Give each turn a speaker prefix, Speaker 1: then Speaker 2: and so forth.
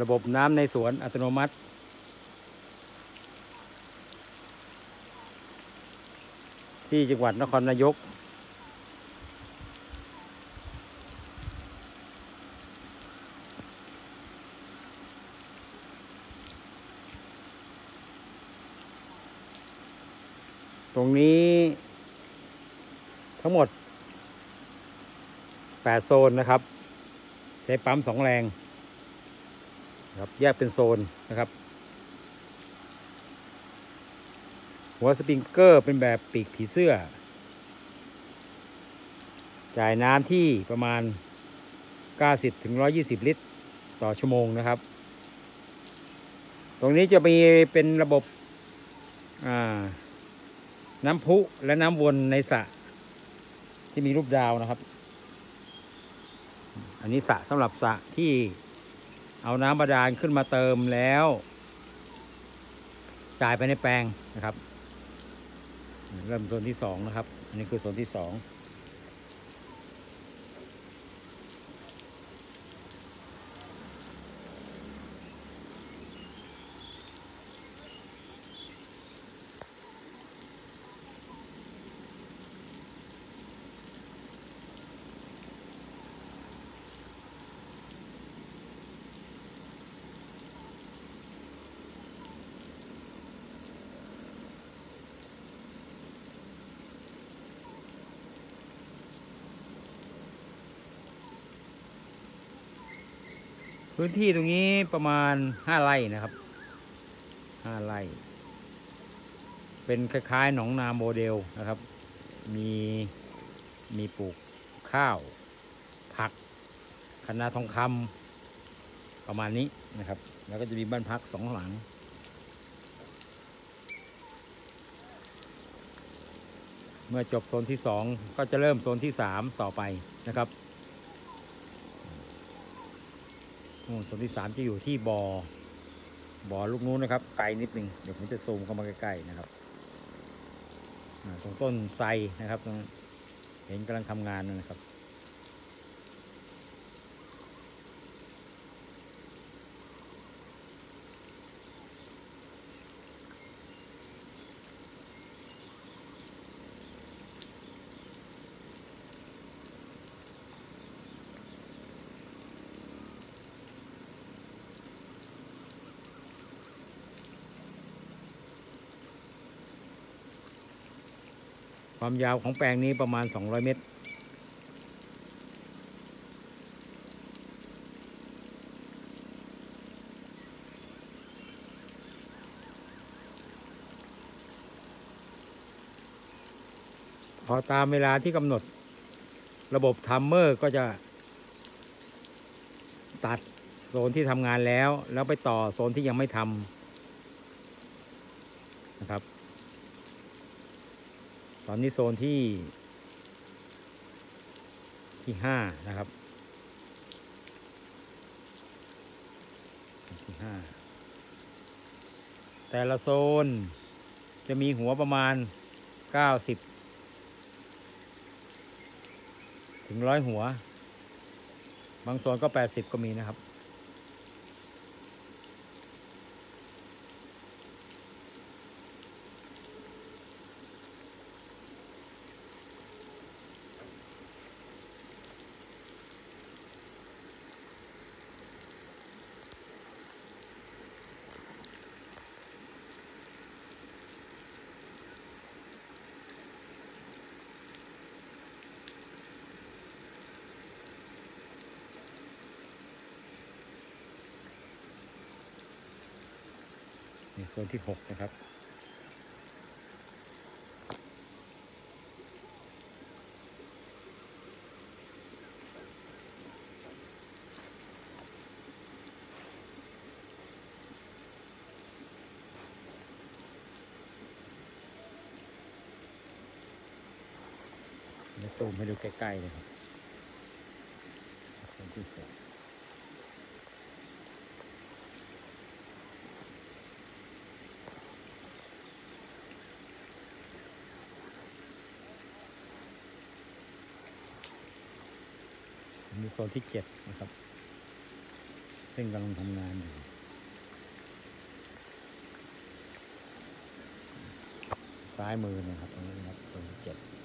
Speaker 1: ระบบน้ำในสวนอัตโนมัติ ที่จังหวัดนครนายก ตรงนี้ทั้งหมด 8 โซนนะครับ ใช้ปั๊มสองแรง ครับแยกเป็นโซนนะครับ หัวสปริงเกอร์เป็นแบบปีกผีเสื้อ จ่ายน้ำที่ประมาณ 90ถึง120 ลิตร ต่อชั่วโมงนะครับ ตรงนี้จะมีเป็นระบบน้ำพุและน้ำวนในสระที่มีรูปดาวนะครับ อันนี้สระสำหรับสระที่ เอาน้ำบาดาลขึ้นมาเติมแล้ว จ่ายไปในแปลงนะครับ เริ่มโซนที่สองนะครับ อันนี้คือโซนที่สอง พื้นที่ตรงนี้ประมาณห้าไร่นะครับห้าไร่ เป็นคล้ายๆหนองนาโมเดลนะครับ มีมีปลูกข้าว ผักคะนาทองคำประมาณนี้นะครับ แล้วก็จะมีบ้านพักสองหลังเมื่อจบโซนที่สองก็จะเริ่มโซนที่สามต่อไปนะครับ นู่นโซนที่สามจะอยู่ที่บอ่อบ่อลูกนู้นนะครับไกลนิดนึงเดี๋ยวผมจะซูมเข้ามาใกล้ๆนะครับตรงต้นไทรนะครับ เห็นกำลังทำงานนะครับ ความยาวของแปลงนี้ประมาณ 200 เมตร พอตามเวลาที่กำหนด ระบบทัมเมอร์ก็จะ ตัดโซนที่ทำงานแล้ว แล้วไปต่อโซนที่ยังไม่ทำนะครับ ตอนนี้โซนที่ ที่ห้านะครับ ที่ห้าแต่ละโซนจะมีหัวประมาณ 90 ถึงร้อยหัว บางโซนก็ 80 ก็มีนะครับ โซนที่หกนะครับ ซูมให้ดูใกล้ๆเลยครับโซนที่หก มีโซนที่เจ็ดนะครับ ซึ่งกำลังทำงานอยู่ซ้ายมือนะครับตรงนี้นะครับ